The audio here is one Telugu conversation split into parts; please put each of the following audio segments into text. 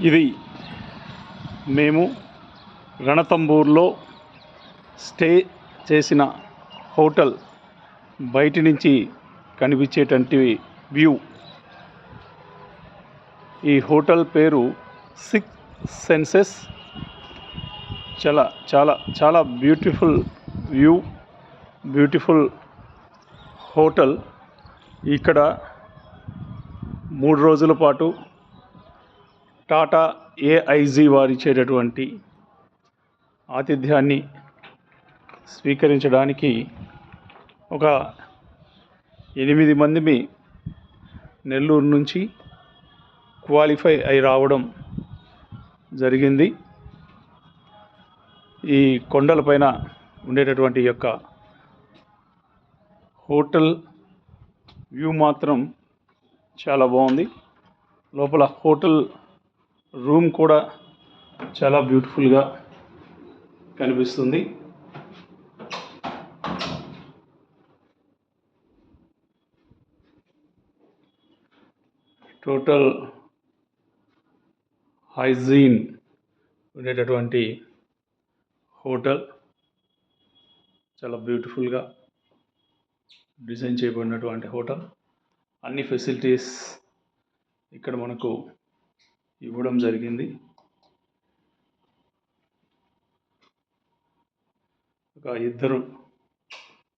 ఇది మేము రణతంబూర్లో స్టే చేసిన హోటల్ బయటి నుంచి కనిపించేటువంటి వ్యూ. ఈ హోటల్ పేరు సిక్స్ సెన్సెస్. చాలా చాలా చాలా బ్యూటిఫుల్ వ్యూ బ్యూటిఫుల్ హోటల్. ఇక్కడ మూడు రోజుల పాటు టాటా ఏఐజీ వారిచ్చేటటువంటి ఆతిథ్యాన్ని స్వీకరించడానికి ఒక ఎనిమిది మందిని నెల్లూరు నుంచి క్వాలిఫై అయి రావడం జరిగింది. ఈ కొండలపైన ఉండేటటువంటి యొక్క హోటల్ వ్యూ మాత్రం చాలా బాగుంది. లోపల హోటల్ రూమ్ కూడా చాలా బ్యూటిఫుల్గా కనిపిస్తుంది. టోటల్ హైజీన్ ఉండేటటువంటి హోటల్. చాలా బ్యూటిఫుల్గా డిజైన్ చేయబడినటువంటి హోటల్. అన్ని ఫెసిలిటీస్ ఇక్కడ మనకు ఇవ్వడం జరిగింది. ఒక ఇద్దరు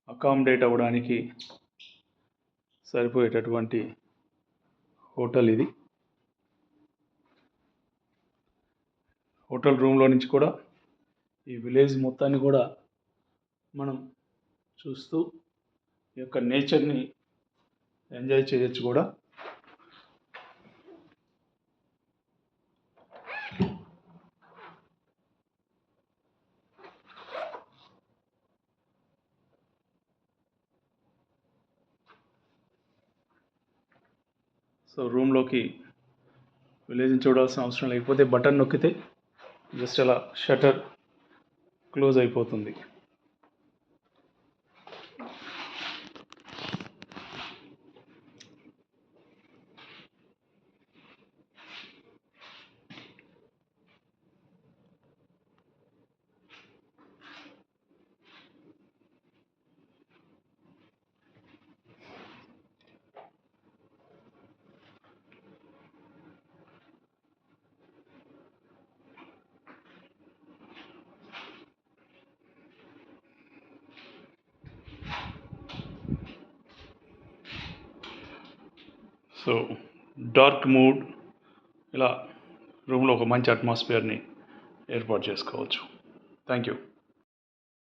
అకామిడేట్ అవ్వడానికి సరిపోయేటటువంటి హోటల్ ఇది. హోటల్ రూమ్లో నుంచి కూడా ఈ విలేజ్ మొత్తాన్ని కూడా మనం చూస్తూ ఈ యొక్క నేచర్ని ఎంజాయ్ చేయొచ్చు కూడా. సో రూమ్లోకి విలేజ్ని చూడాల్సిన అవసరం లేకపోతే బటన్ నొక్కితే జస్ట్ అలా షటర్ క్లోజ్ అయిపోతుంది. సో డార్క్ మూడ్ ఇలా రూమ్లో ఒక మంచి అట్మాస్ఫియర్ని ఏర్పాటు చేసుకోవచ్చు. Thank you